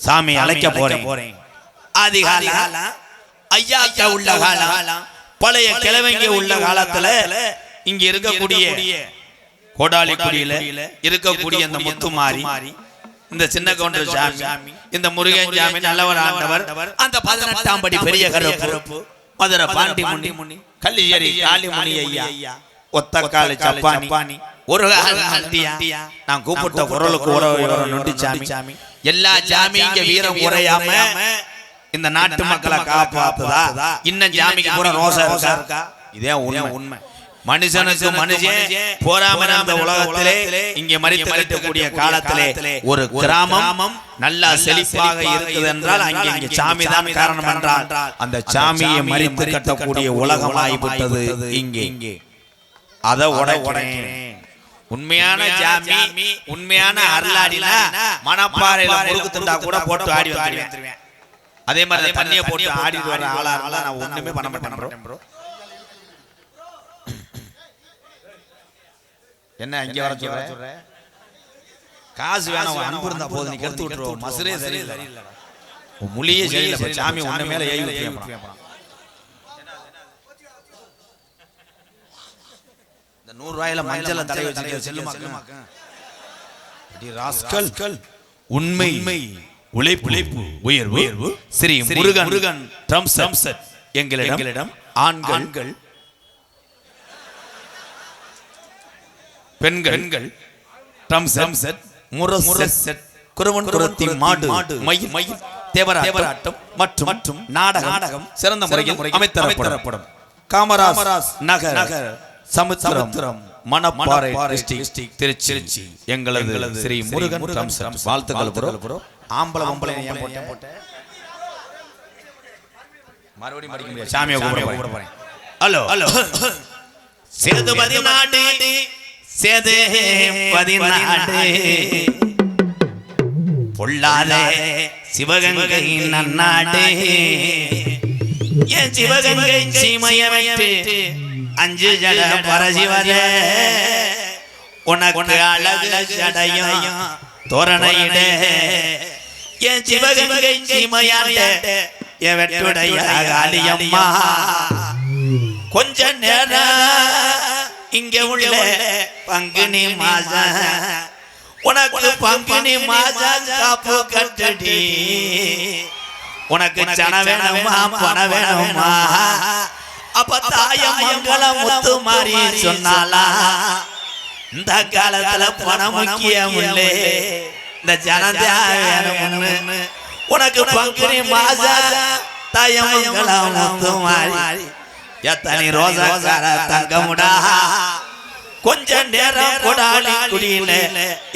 சாமி அழைக்க போறேன். ஆதிகால ஐயாக்க உள்ள காலம் பழைய கிழவங்க உள்ள காலத்துல இங்க இருக்கக்கூடிய கோடாலி குடியில இருக்கக்கூடிய அந்த முத்துமாரி இந்த சின்ன கவுண்டர் சாமி இந்த முருகன் சாமி நல்லவர் ஆண்டவர் அந்த பதினெட்டாம் படி பெரிய கருப்பு மதுரை பாண்டி முனி முனி கல்லியரி காளிமுனி ஐயா ஒத்த காலு சப்பானி ஒரு நான் கூப்பிட்ட குரலுக்கு உறவு நொண்டி சாமி. எல்லா சாமி இங்க வீரம் குறையாம இந்த நாட்டு மக்களை காப்பாத்துதா? இன்னும் ஜாமிக்கு பூரா ரோசா இருக்கா? இதே உண்மை. உண்மை. மனுஷனுக்கு மனுஷன் போராம அந்த உலகத்திலே இங்கே மறித்து கட்டக்கூடிய காலத்திலே ஒரு கிராமம் நல்லா செழிப்பாக இருக்குது என்றால் அங்கே இங்கே சாமி தான் காரணம் என்றால் அந்த சாமியை மறித்து கட்டக்கூடிய உலகமாகிவிட்டது இங்கே. இங்கே. அதை உடைக்கிறேன். உண்மையான ஜாமி உண்மையான அருளாடினா மணப்பாறையில முறுக்கு துண்டா கூட போட்டு ஆடி வந்துருவேன். அதே மாதிரி தண்ணியை போட்டு ஆடி வர ஆளா இருந்தா நான் ஒண்ணுமே பண்ண மாட்டேன் ப்ரோ. என்ன இங்க வர சொல்ற? காசு வேணாம் அன்பு இருந்தா போதும் நீ கெடுத்து விட்டுருவோம். மசுரே சரியில்லை மொழியே சரியில்லை. சாமி ஒண்ணு மேல ஏறி இந்த நூறு ரூபாயில மஞ்சள் தலை வச்சு செல்லுமாக்க? ராஸ்கல். உண்மை. உழைப்பு. உழைப்பு. உயர்வு. உயர்வு. ஸ்ரீ முருகன் முருகன் ட்ரம் சம்சட் எங்களிடம் எங்களிடம் ஆண்கள். பெண்கள். பெண்கள். ட்ரம் சம்சட் முரசட். குரவன் குரத்தி மாடு. மயில். மயில். தேவராட்டம். மற்றும் மற்றும் நாடகம். நாடகம். சிறந்த முறையில் அமைத்தரப்படும். காமராஜ் நகர். நகர். சமுத்திரம் மணப்பாறை திருச்சி எங்களது ஸ்ரீ முருகன் வாழ்த்துக்கள் ப்ரோ. ஆம்பளை ஆம்பளை ஏன் போட்டேன் போட்டேன் மறுபடியும் படிக்க முடியாது சாமியை கூப்பிட போறேன். ஹலோ. ஹலோ. சேது பதினாடு சேது பதினாடு. பொல்லாத சிவகங்கை நன்னாடு என் சிவகங்கை சீமைய வைத்து. அஞ்சு ஜட பரசிவத உனக்கு அழகு ஜடையும் தோரணையிட என் சிவகங்கை சீமையாண்ட. என் வெட்டுடைய காளியம்மா கொஞ்ச நேரம் இங்க உள்ள. பங்குனி மாசம் உனக்கு பங்குனி மாசம் காப்பு கட்டடி. உனக்கு சன வேணுமா பண வேணுமா? அப்ப தாய மங்களம் முத்து மாறி சொன்னாலா இந்த காலத்துல பணம் முக்கியம் இல்லே. இந்த ஜனதா உனக்கு பங்குனி மாசம் தாய மங்களம் முத்து மாறி எத்தனை ரோசாக்கார தங்கமுடா? கொஞ்ச நேரம் கொடாலி குடியில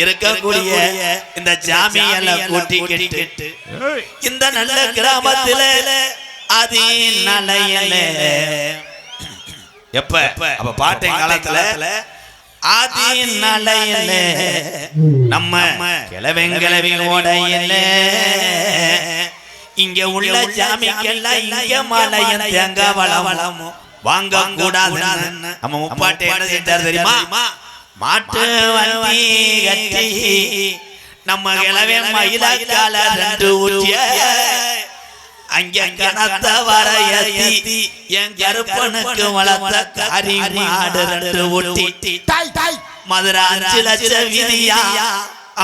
இருக்கக்கூடிய இந்த ஜாமியல கூட்டிக்கிட்டு இந்த நல்ல கிராமத்தில அது நலையல எப்ப? அப்ப பாட்டை காலத்துல ஆதி நலையல நம்ம இங்க உள்ள ஜாமிக்கெல்லாம் இங்க மலையன் தேங்காய் வளம் வளமும். வாங்க கூடாது நம்ம முப்பாட்டை என்ன செஞ்சார் தெரியுமா? மாட்டு வண்டி கட்டி நம்ம கிளவே மயிலாக்கால ரெண்டு ஊற்றிய அங்க கணத்த வரையத்தி என் கருப்பனுக்கு வளர்த்த காரி மாடு ரெண்டு ஊட்டி. தாய் தாய். மதுரை அஞ்சு லட்ச விதியா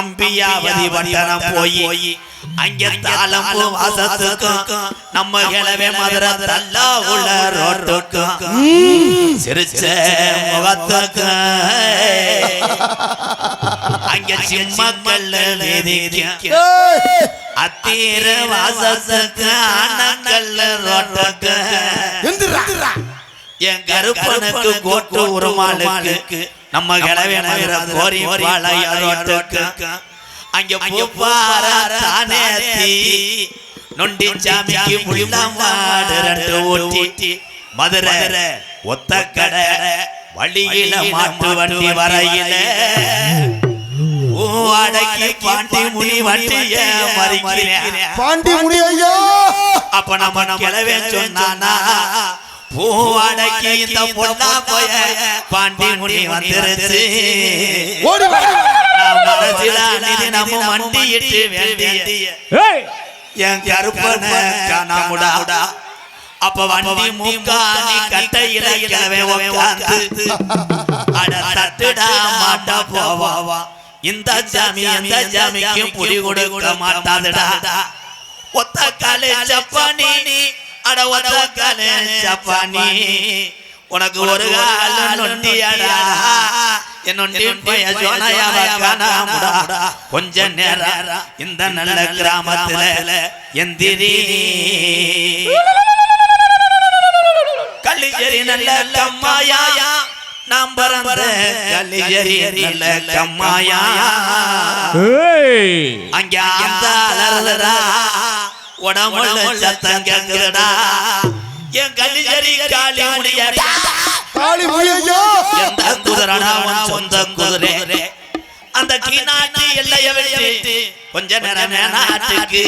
அம்பியாவதி வட்டணம் போய் அங்க தாளம்பு வாசத்துக்கும் நம்ம கிளவே மதுரை தல்லா உள்ள ரோட்டுக்கும். சிரிச்ச முகத்துக்கும். அங்க சிம்மக்கல்ல அத்தீர வாசத்துக்கு ஆனக்கல்ல ரோட்டுக்கும். எந்திரா. என் கருப்பனுக்கு கோட்டு உருமாளுக்கு நம்ம கிளவே நகர கோரி பாளையோட்டுக்கு அங்க பூப்பார தானே தீ நொண்டி சாமிக்கு முள்ளமாடு ரெண்டு ஊட்டி. மதுரை ஒத்த கடை வழியில மாட்டு வண்டி வரையில. அடக்கி பாண்டி முனி வண்டிய மறிக்கிறேன். பாண்டி முடி ஐயா! அப்ப நம்ம கிளவே சொன்னானா பூவாடைக்கு இந்த பொண்ணா போய பாண்டி முடி வந்துருச்சு. ஓடி வா. நான் மனசில அனுதினமும் மண்டியிட்டு வேண்டிய என் கருப்பன காணாமுடா. அப்ப வண்டி மூக்காணி கட்டையில கிளவே உட்கார்ந்து அட தட்டுடா மாட்டா போவா இந்த ஜாமி அந்த ஜாமிக்கு புடி கொடுக்க மாட்டாதுடா. ஒத்த காலே சப்பானி அட ஒத்த காலே சப்பானி உனக்கு ஒரு கால நொண்டி அடா என் நொண்டி பைய சோனையாவ காணாமுடா. கொஞ்ச நேரம் இந்த நல்ல கிராமத்துல எந்திரி கள்ளிச்சேரி நல்ல கம்மாயா. நாம் பறந்த கள்ளிச்சேரி நல்ல கம்மாயா. அங்க அந்த உடம்புல சத்தம் கேக்குதடா. என் கள்ளிச்சேரி காலி முடியடா. காளி மொழியோ எந்த குதிரடா சொந்த குதிரை? அந்த கீநாட்டு எல்லைய விட்டு கொஞ்ச நேரம் நாட்டுக்கு.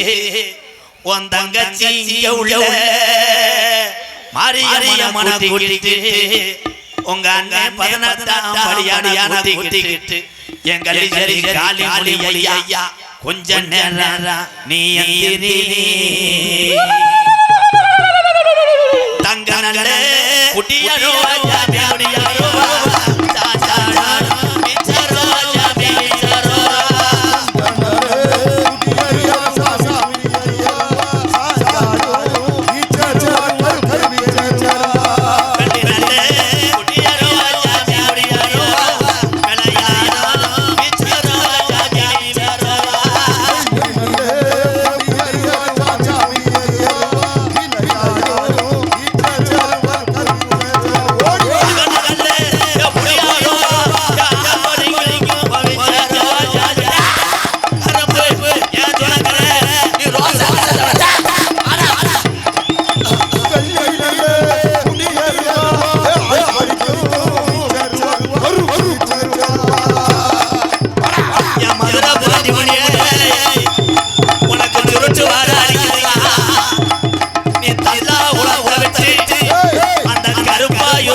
உன் தங்கச்சி இங்க உள்ள. மாரியம்மன கூட்டிட்டு உங்க அண்ணன் பதினெட்டாம் படியாடியான கூட்டிக்கிட்டு என் கல்லிச்சேரி காலி மொழி ஐயா கொஞ்ச நேரம் நீ தங்க நல்ல குட்டியாரோ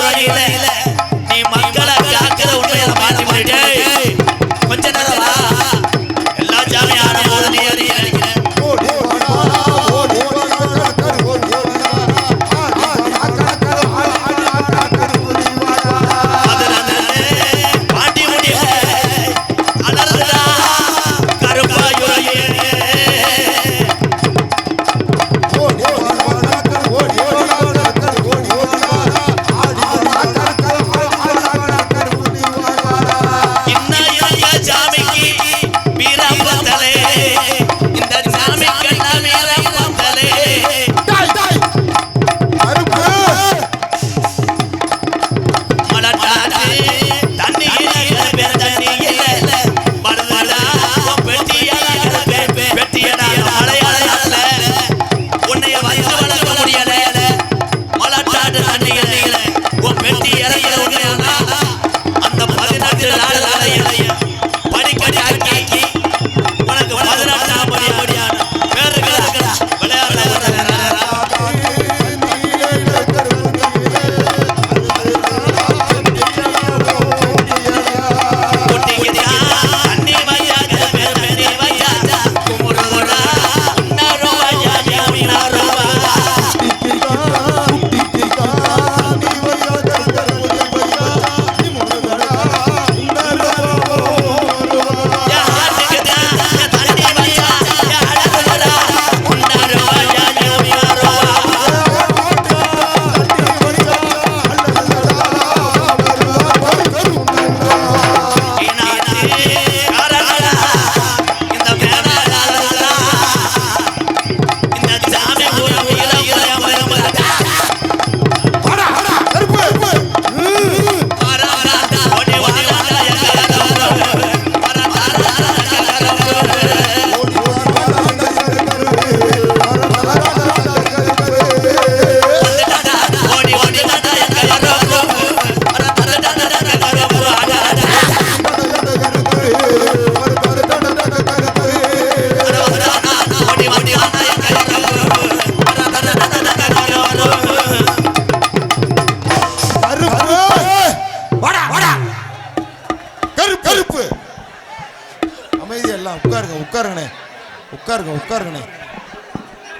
வழியில.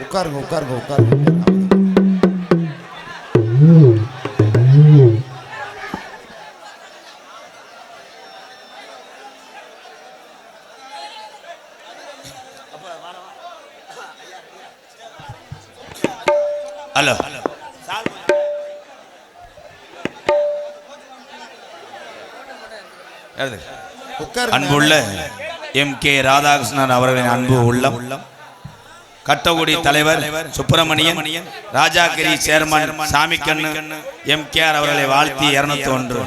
உட்காருங்க உட்காருங்க உட்காருங்க. ஹலோ. அன்புள்ள எம் கே ராதாகிருஷ்ணன் அவர்களின் அன்பு உள்ளம். கட்டகுடி தலைவர் Subramanian Rajagiri chairman Samikannu M K R அவர்களை வாழ்த்தி இருநூத்தி ஒன்று